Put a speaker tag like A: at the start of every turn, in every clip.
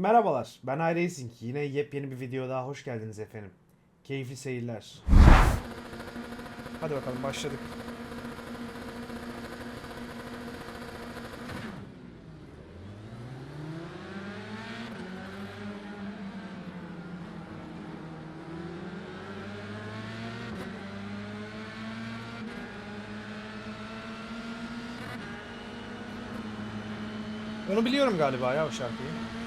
A: Merhabalar, ben iRacing. Yine yepyeni bir video daha hoş geldiniz efendim. Keyifli seyirler.
B: Hadi bakalım başladık. Onu biliyorum galiba ya o şarkıyı.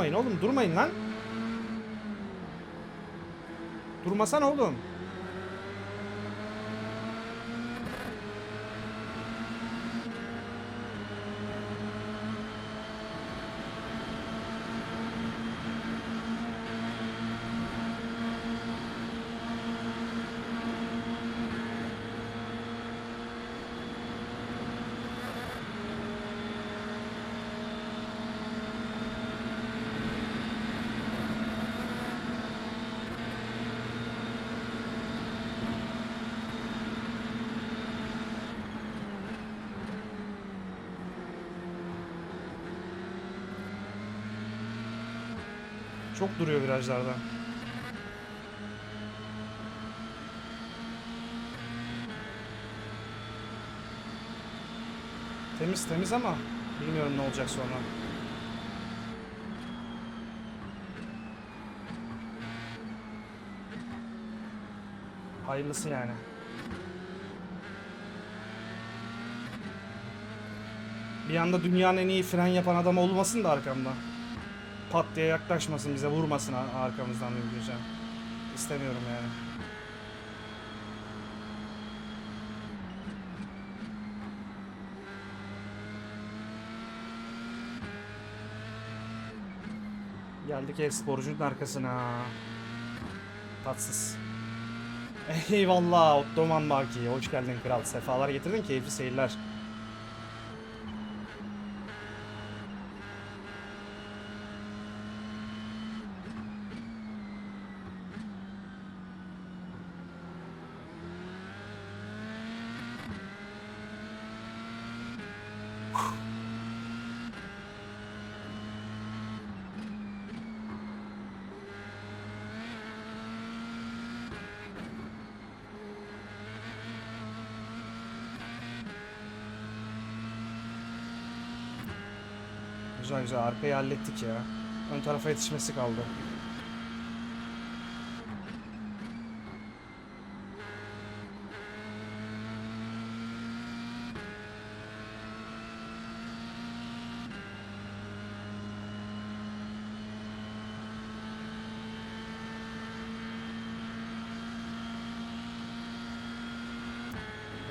B: Durmayın oğlum durmayın lan. Durmasana oğlum. Çok duruyor virajlarda. Temiz temiz ama bilmiyorum ne olacak sonra. Hayırlısı yani. Bir anda dünyanın en iyi fren yapan adam olmasın da arkamda. Pat diye yaklaşmasın bize vurmasın ar- arkamızdan mümkünse. İstemiyorum yani. Geldik ev sporcunun arkasına. Tatsız. Eyvallah Ottoman Baki. Hoş geldin kral. Sefalar getirdin. Keyifli seyirler. Güzel güzel arkayı hallettik ya. Ön tarafa yetişmesi kaldı.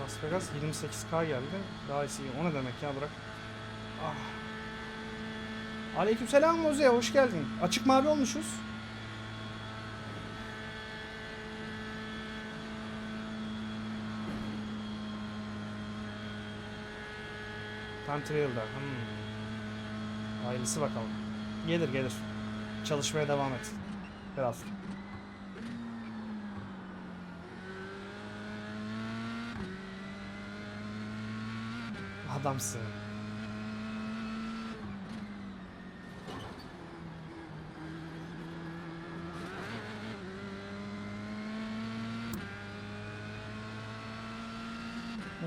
B: Las Vegas 28K geldi. Daha iyisi. O ne demek ya bırak. Ah. Aleykümselam Moze, hoş geldin. Açık mavi olmuşuz. Time Trail'da. Hmm. Hayırlısı bakalım. Gelir gelir. Çalışmaya devam et. Biraz. Adamsın.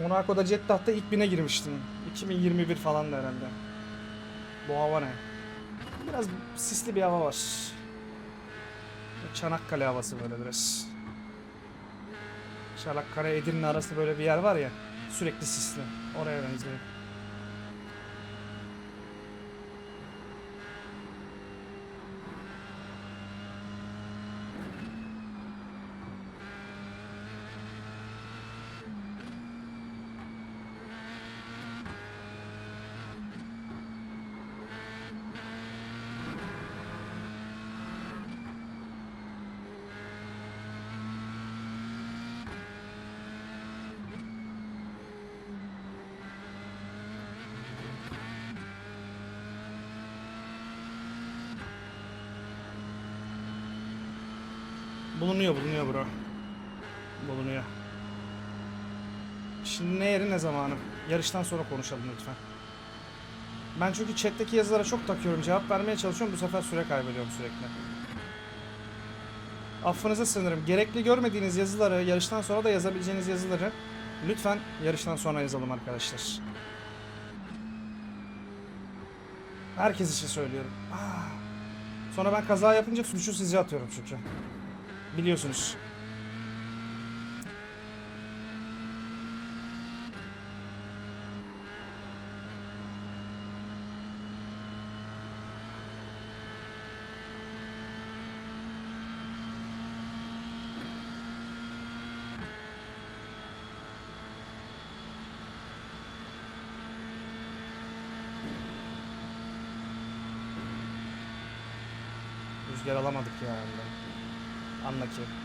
B: Monaco'da Jettah'ta ilk bine girmiştim. 2021 falan da herhalde. Bu hava ne? Biraz sisli bir hava var. Çanakkale havası böyle biraz. Çanakkale Edirne arası böyle bir yer var ya. Sürekli sisli. Oraya benziyor. Şimdi ne yeri ne zamanı? Yarıştan sonra konuşalım lütfen. Ben çünkü chatteki yazılara çok takıyorum. Cevap vermeye çalışıyorum. Bu sefer süre kaybediyorum sürekli. Affınıza sığınırım. Gerekli görmediğiniz yazıları, yarıştan sonra da yazabileceğiniz yazıları lütfen yarıştan sonra yazalım arkadaşlar. Herkes için söylüyorum. Ah. Sonra ben kaza yapınca suçu size atıyorum çünkü. Biliyorsunuz. Rüzgar alamadık ya. Anla ki.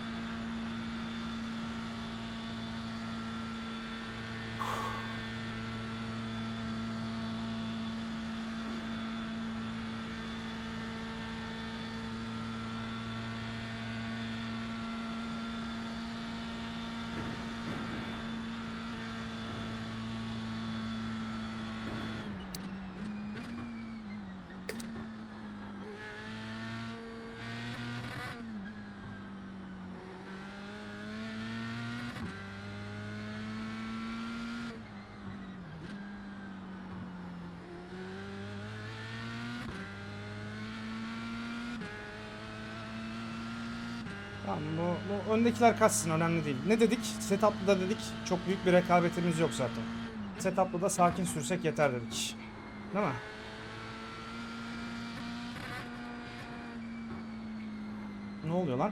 B: Tamam bu, bu öndekiler kaçsın önemli değil. Ne dedik? Setup'ta da dedik çok büyük bir rekabetimiz yok zaten. Setup'ta da sakin sürsek yeter dedik. Değil mi? Ne oluyor lan?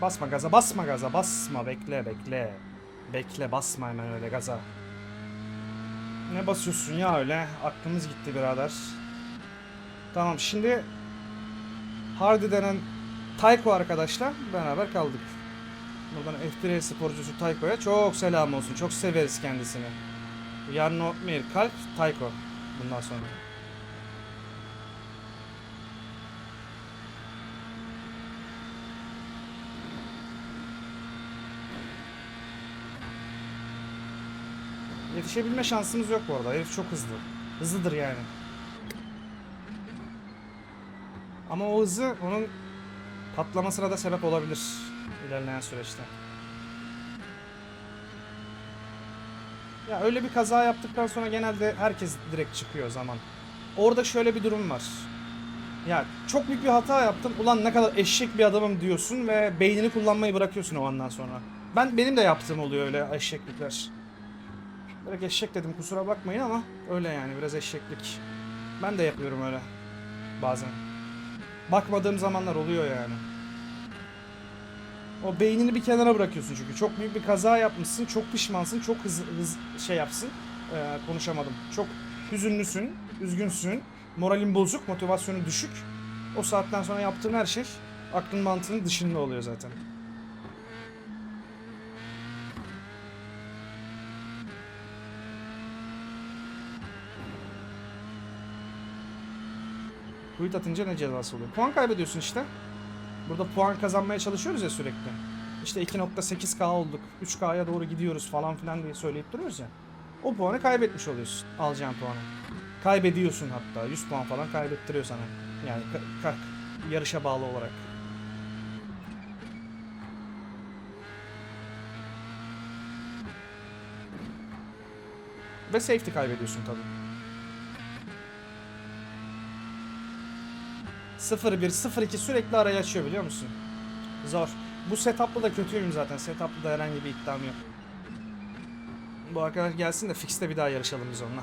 B: Basma gaza, basma gaza, basma. Bekle, bekle. Bekle, basma hemen öyle gaza. Ne basıyorsun ya öyle? Aklımız gitti birader. Tamam şimdi Hardy denen Tayko arkadaşlar beraber kaldık. Buradan F1 sporcusu Tayko'ya çok selam olsun. Çok severiz kendisini. Jarno Mir Kalp Tayko bundan sonra. Yetişebilme şansımız yok bu arada. Herif çok hızlı. Hızlıdır yani. Ama o hızı onun patlamasına da sebep olabilir ilerleyen süreçte. Ya öyle bir kaza yaptıktan sonra genelde herkes direkt çıkıyor o zaman. Orada şöyle bir durum var. Ya çok büyük bir hata yaptım. Ulan ne kadar eşek bir adamım diyorsun ve beynini kullanmayı bırakıyorsun o andan sonra. Ben benim de yaptığım oluyor öyle eşeklikler. Direkt eşek dedim kusura bakmayın ama öyle yani biraz eşeklik. Ben de yapıyorum öyle bazen. Bakmadığım zamanlar oluyor yani. O beynini bir kenara bırakıyorsun çünkü. Çok büyük bir kaza yapmışsın, çok pişmansın, çok hız, hız şey yapsın. Ee, konuşamadım. Çok hüzünlüsün, üzgünsün, moralin bozuk, motivasyonun düşük. O saatten sonra yaptığın her şey aklın mantığının dışında oluyor zaten. Quit atınca ne cezası oluyor? Puan kaybediyorsun işte. Burada puan kazanmaya çalışıyoruz ya sürekli. İşte 2.8K olduk, 3K'ya doğru gidiyoruz falan filan diye söyleyip duruyoruz ya. O puanı kaybetmiş oluyorsun, alacağın puanı. Kaybediyorsun hatta, 100 puan falan kaybettiriyor sana. Yani ka- ka- yarışa bağlı olarak. Ve safety kaybediyorsun tabii. 0-1, 0-2 sürekli araya açıyor biliyor musun? Zor. Bu setup'la da kötüyüm zaten. Setup'la da herhangi bir iddiam yok. Bu arkadaş gelsin de fixte bir daha yarışalım biz onunla.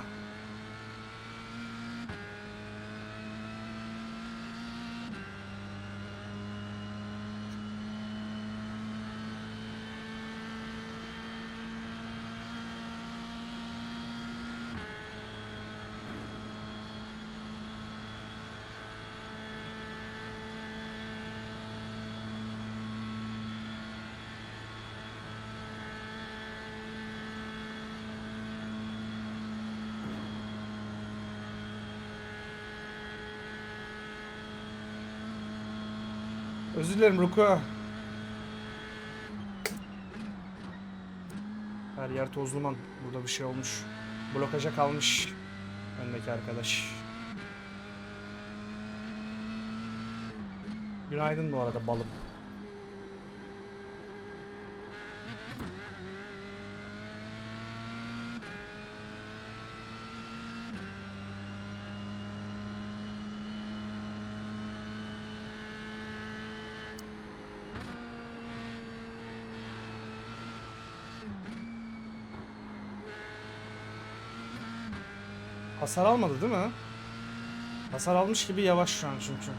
B: Özür dilerim Ruko. Her yer tozluman. Burada bir şey olmuş. Blokaja kalmış. Öndeki arkadaş. Günaydın bu arada balım. Hasar almadı değil mi? Hasar almış gibi yavaş şu an çünkü.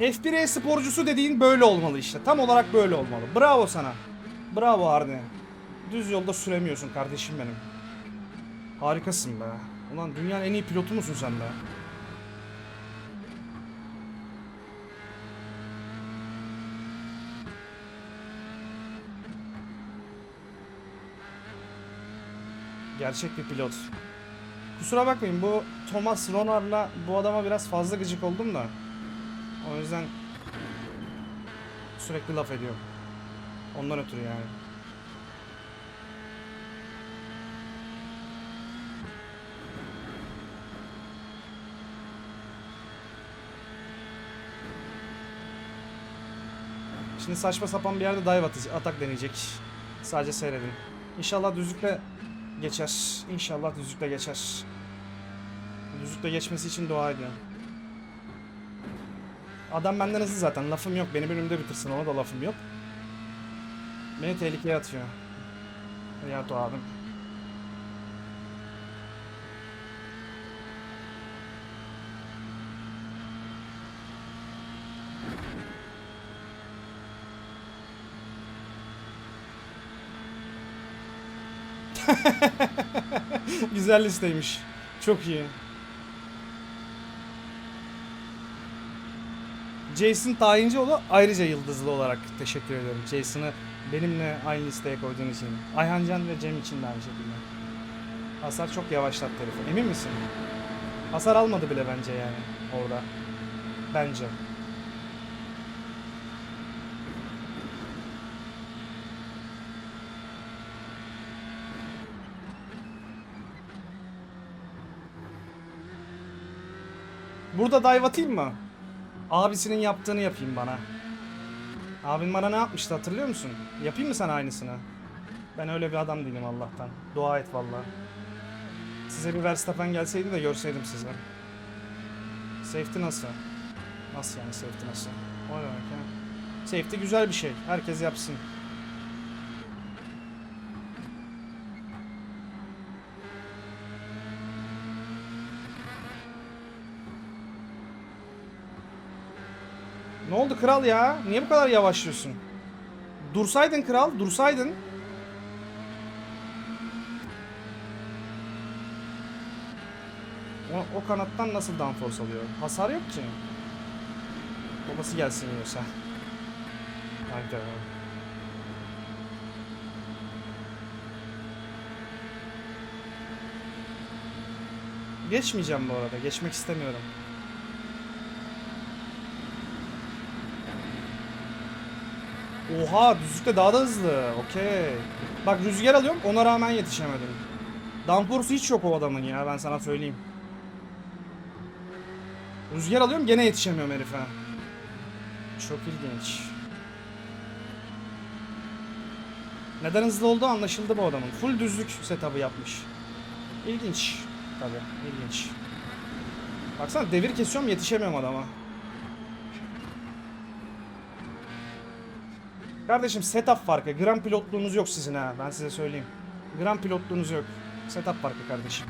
B: F1 sporcusu dediğin böyle olmalı işte. Tam olarak böyle olmalı. Bravo sana. Bravo Arne. Düz yolda süremiyorsun kardeşim benim. Harikasın be. Ulan dünyanın en iyi pilotu musun sen be? Gerçek bir pilot. Kusura bakmayın bu Thomas Ronar'la bu adama biraz fazla gıcık oldum da. O yüzden sürekli laf ediyorum. Ondan ötürü yani. Şimdi saçma sapan bir yerde dive atak deneyecek. Sadece seyredin. İnşallah düzlükle geçer. İnşallah düzlükle geçer. Düzlükle geçmesi için dua ediyorum. Adam benden hızlı zaten. Lafım yok. Beni bölümde bitirsin. Ona da lafım yok. Beni tehlikeye atıyor. Riyato abim. Güzel listeymiş. Çok iyi. Jason Tayincioğlu ayrıca yıldızlı olarak teşekkür ediyorum. Jason'ı benimle aynı listeye koyduğun için. Ayhancan ve Cem için de aynı şekilde. Hasar çok yavaşlattı herifi. Emin misin? Hasar almadı bile bence yani orada. Bence. Burada dive atayım mı? Abisinin yaptığını yapayım bana. Abin bana ne yapmıştı hatırlıyor musun? Yapayım mı sana aynısını? Ben öyle bir adam değilim Allah'tan. Dua et vallahi. Size bir Verstappen gelseydi de görseydim sizi. Safety nasıl? Nasıl yani safety nasıl? O demek? Safety güzel bir şey. Herkes yapsın. Ne oldu kral ya? Niye bu kadar yavaşlıyorsun? Dursaydın kral, dursaydın. O, o kanattan nasıl downforce alıyor? Hasar yok ki. Babası gelsin yiyorsa. Haydi. Geçmeyeceğim bu arada. Geçmek istemiyorum. Oha düzlükte daha da hızlı. Okey. Bak rüzgar alıyorum ona rağmen yetişemedim. Downforce'u hiç yok o adamın ya ben sana söyleyeyim. Rüzgar alıyorum gene yetişemiyorum herife. Çok ilginç. Neden hızlı olduğu anlaşıldı bu adamın. Full düzlük setup'ı yapmış. İlginç. Tabi ilginç. Baksana devir kesiyorum yetişemiyorum adama. Kardeşim setup farkı. Gram pilotluğunuz yok sizin ha. Ben size söyleyeyim. Gram pilotluğunuz yok. Setup farkı kardeşim.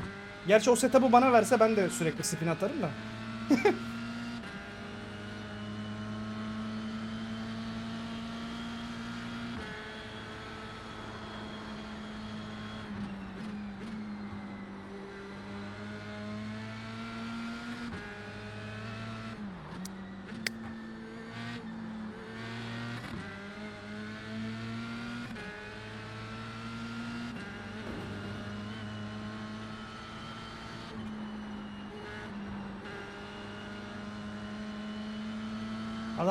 B: Gerçi o setup'ı bana verse ben de sürekli spin atarım da.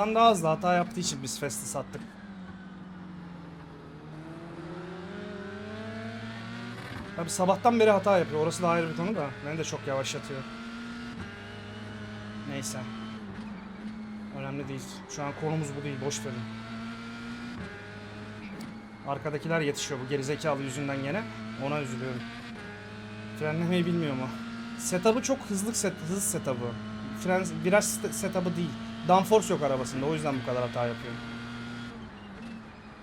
B: Adam daha hızlı hata yaptığı için biz Fast'i sattık. Tabi sabahtan beri hata yapıyor. Orası da ayrı bir konu da. Beni de çok yavaşlatıyor. Neyse. Önemli değil. Şu an konumuz bu değil. Boş verin. Arkadakiler yetişiyor bu gerizekalı yüzünden gene. Ona üzülüyorum. Frenlemeyi bilmiyor mu? Setup'ı çok hızlı set, hız setup'ı. Fren, viraj set- setup'ı değil. Downforce yok arabasında. O yüzden bu kadar hata yapıyor.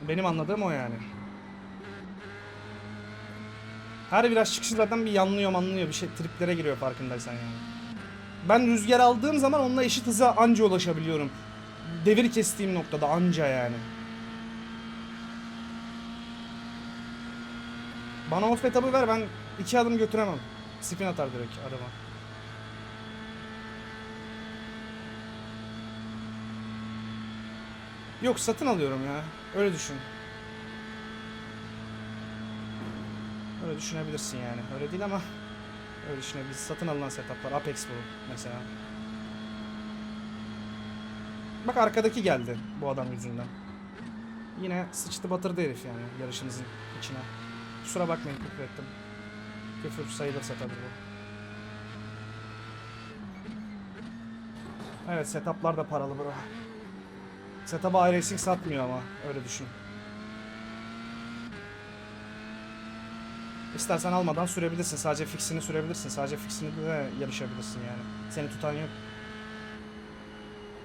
B: Benim anladığım o yani. Her viraj çıkışı zaten bir yanlıyor manlıyor bir şey triplere giriyor farkındaysan yani. Ben rüzgar aldığım zaman onunla eşit hıza anca ulaşabiliyorum. Devir kestiğim noktada anca yani. Bana o fetabı ver ben iki adım götüremem. Spin atar direkt araba. Yok satın alıyorum ya. Öyle düşün. Öyle düşünebilirsin yani. Öyle değil ama öyle düşünebilirsin. Satın alınan setuplar. Apex bu mesela. Bak arkadaki geldi bu adam yüzünden. Yine sıçtı batırdı herif yani yarışımızın içine. Kusura bakmayın küfür ettim. Küfür sayılırsa tabii bu. Evet setuplar da paralı bro. Setup'a iRacing satmıyor ama öyle düşün. İstersen almadan sürebilirsin. Sadece fixini sürebilirsin. Sadece fixini de yarışabilirsin yani. Seni tutan yok.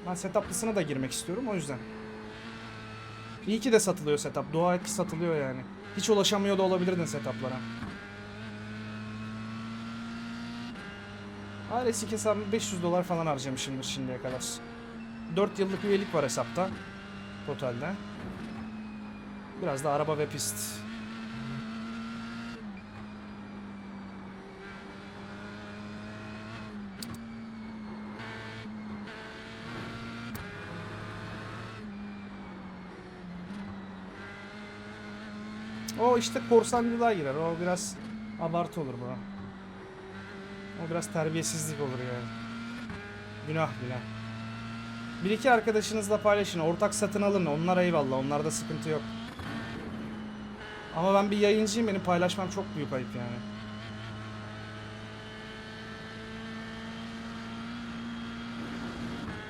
B: Ben setuplısına da girmek istiyorum o yüzden. İyi ki de satılıyor setup. Dua et ki satılıyor yani. Hiç ulaşamıyor da olabilirdin setuplara. Ailesi hesabı 500 dolar falan harcamışımdır şimdiye kadar. 4 yıllık üyelik var hesapta. Totalde. Biraz da araba ve pist. O işte korsancılığa girer. O biraz abartı olur bu. O biraz terbiyesizlik olur yani. Günah günah. Bir iki arkadaşınızla paylaşın. Ortak satın alın. Onlar eyvallah. Onlarda sıkıntı yok. Ama ben bir yayıncıyım. Benim paylaşmam çok büyük ayıp yani.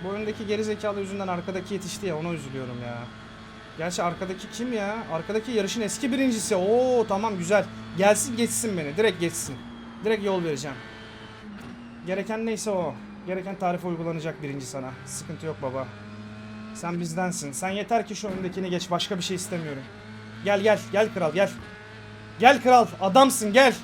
B: Bu öndeki gerizekalı yüzünden arkadaki yetişti ya ona üzülüyorum ya. Gerçi arkadaki kim ya? Arkadaki yarışın eski birincisi. Oo tamam güzel. Gelsin geçsin beni. Direkt geçsin. Direkt yol vereceğim. Gereken neyse o. Gereken tarife uygulanacak birinci sana. Sıkıntı yok baba. Sen bizdensin. Sen yeter ki şu öndekini geç. Başka bir şey istemiyorum. Gel gel. Gel kral gel. Gel kral. Adamsın gel.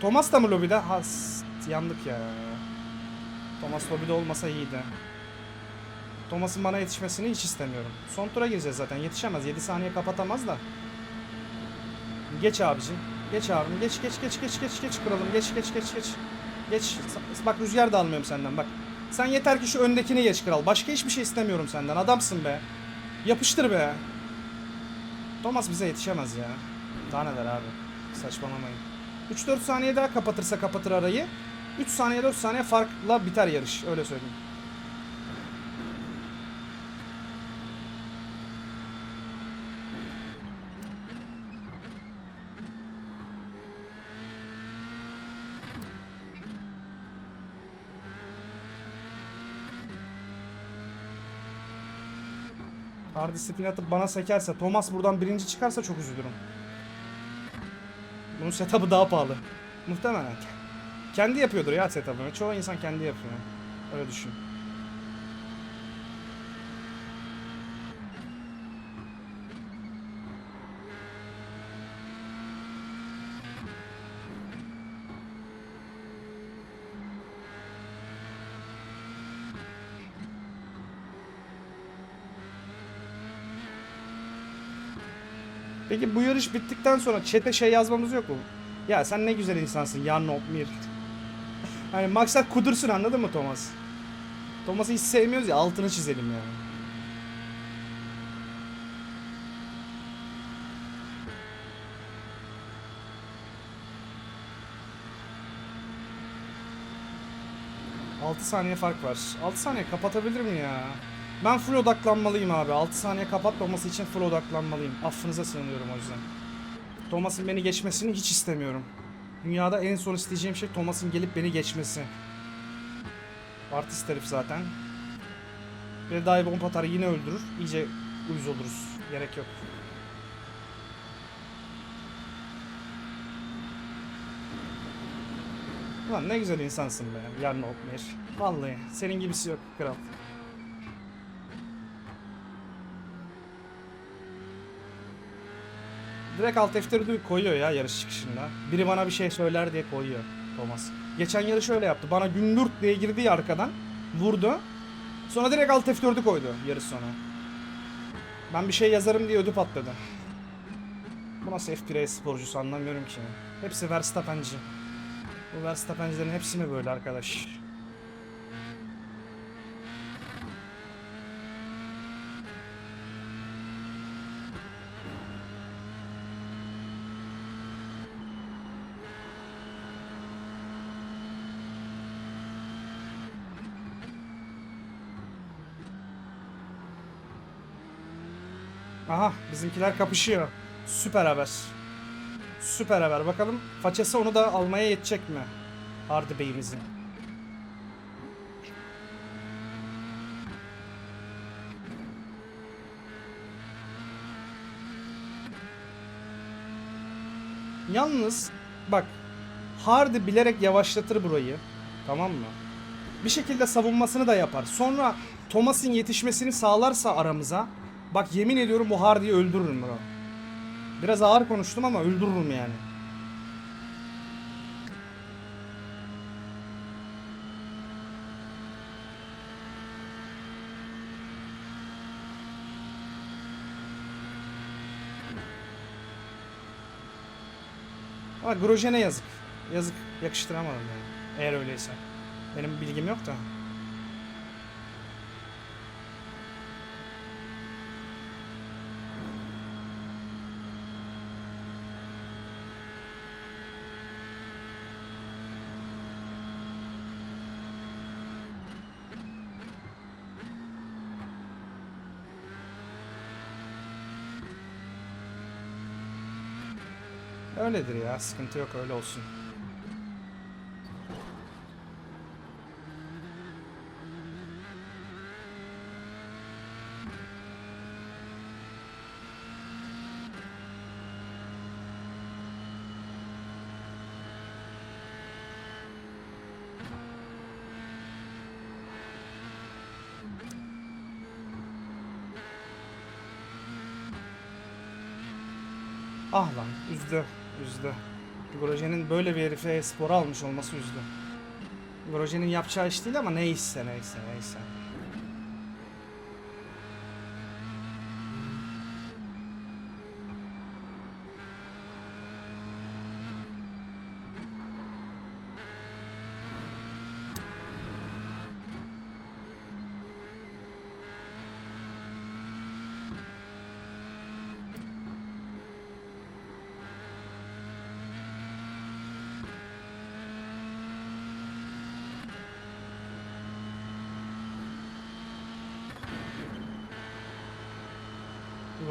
B: Thomas da mı lobide? Ha s- yandık ya. Thomas lobide olmasa iyiydi. Thomas'ın bana yetişmesini hiç istemiyorum. Son tura gireceğiz zaten. Yetişemez. 7 saniye kapatamaz da. Geç abicim. Geç abim. Geç geç geç geç geç geç kralım. Geç geç geç geç. Geç. Bak rüzgar da almıyorum senden bak. Sen yeter ki şu öndekini geç kral. Başka hiçbir şey istemiyorum senden. Adamsın be. Yapıştır be. Thomas bize yetişemez ya. Daha neler abi. Saçmalamayın. 3-4 saniye daha kapatırsa kapatır arayı. 3 saniye 4 saniye farkla biter yarış. Öyle söyleyeyim. Hard disiplin atıp bana sekerse, Thomas buradan birinci çıkarsa çok üzülürüm. Bunun setup'ı daha pahalı. Muhtemelen. Kendi yapıyordur ya setup'ını. Çoğu insan kendi yapıyor. Öyle düşün. Peki bu yarış bittikten sonra chat'e şey yazmamız yok mu? Ya sen ne güzel insansın Jan Opmir. hani maksat kudursun anladın mı Thomas? Thomas'ı hiç sevmiyoruz ya altını çizelim yani. Altı saniye fark var. Altı saniye kapatabilir mi ya? Ben full odaklanmalıyım abi. 6 saniye kapatmaması için full odaklanmalıyım. Affınıza sığınıyorum o yüzden. Thomas'ın beni geçmesini hiç istemiyorum. Dünyada en son isteyeceğim şey Thomas'ın gelip beni geçmesi. Artist herif zaten. Bir daha bomba atar yine öldürür. İyice uyuz oluruz. Gerek yok. Ulan ne güzel insansın be. Yarın Okmer. Vallahi senin gibisi yok kral. Direkt alt F4'ü koyuyor ya yarış çıkışında. Biri bana bir şey söyler diye koyuyor Thomas. Geçen yarış öyle yaptı. Bana gündürt diye girdi ya arkadan. Vurdu. Sonra direkt alt F4'ü koydu yarış sonu. Ben bir şey yazarım diye ödü patladı. Bu nasıl F1 sporcusu anlamıyorum ki. Hepsi Verstappen'ci. Bu Verstappen'cilerin hepsi mi böyle arkadaş? Aha bizimkiler kapışıyor. Süper haber. Süper haber. Bakalım façası onu da almaya yetecek mi? Hardy Bey'imizin. Yalnız bak Hardy bilerek yavaşlatır burayı. Tamam mı? Bir şekilde savunmasını da yapar. Sonra Thomas'ın yetişmesini sağlarsa aramıza bak yemin ediyorum bu Hardy'yi öldürürüm bro. Biraz ağır konuştum ama öldürürüm yani. Ama Grosjean'e yazık. Yazık. Yakıştıramadım yani. Eğer öyleyse. Benim bilgim yok da. Öyledir ya. Sıkıntı yok öyle olsun. Ah lan üzdü. Üzdü. Grosje'nin böyle bir herife espor almış olması üzdü. Grosje'nin yapacağı iş değil ama neyse neyse neyse.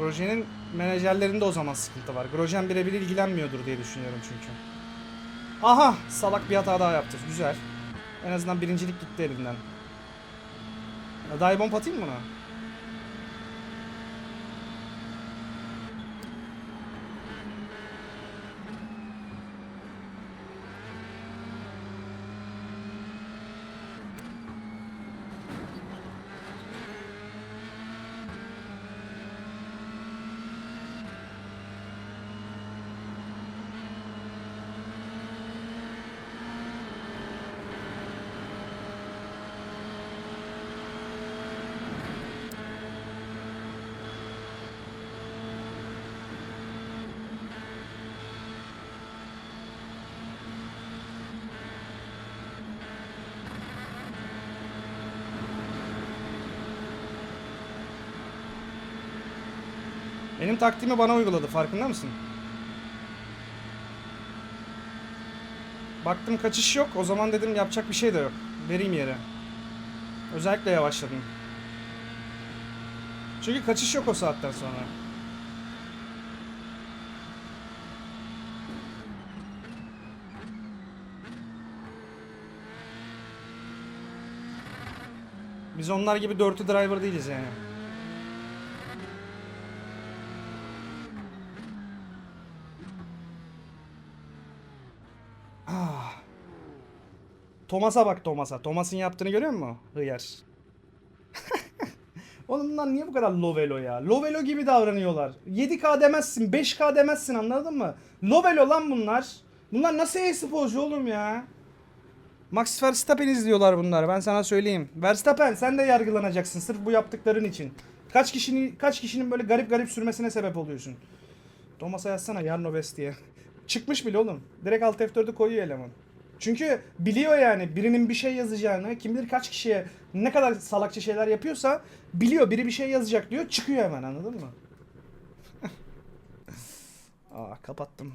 B: Grosje'nin menajerlerinde o zaman sıkıntı var. Grosjean birebir ilgilenmiyordur diye düşünüyorum çünkü. Aha! Salak bir hata daha yaptı. Güzel. En azından birincilik gitti elinden. Ya, Dive bomb atayım mı buna? Benim taktiğimi bana uyguladı. Farkında mısın? Baktım kaçış yok. O zaman dedim yapacak bir şey de yok. Vereyim yere. Özellikle yavaşladım. Çünkü kaçış yok o saatten sonra. Biz onlar gibi dirty driver değiliz yani. Thomas'a bak Thomas'a. Thomas'ın yaptığını görüyor musun? Hıyar. Oğlum niye bu kadar lovelo ya? Lovelo gibi davranıyorlar. 7K demezsin, 5K demezsin anladın mı? Lovelo lan bunlar. Bunlar nasıl e-sporcu oğlum ya? Max Verstappen izliyorlar bunlar ben sana söyleyeyim. Verstappen sen de yargılanacaksın sırf bu yaptıkların için. Kaç kişinin kaç kişinin böyle garip garip sürmesine sebep oluyorsun. Thomas'a yazsana Yarno West diye. Çıkmış bile oğlum. Direkt alt F4'ü koyuyor eleman. Çünkü biliyor yani birinin bir şey yazacağını, kim bilir kaç kişiye ne kadar salakça şeyler yapıyorsa biliyor biri bir şey yazacak diyor çıkıyor hemen anladın mı? Aa kapattım.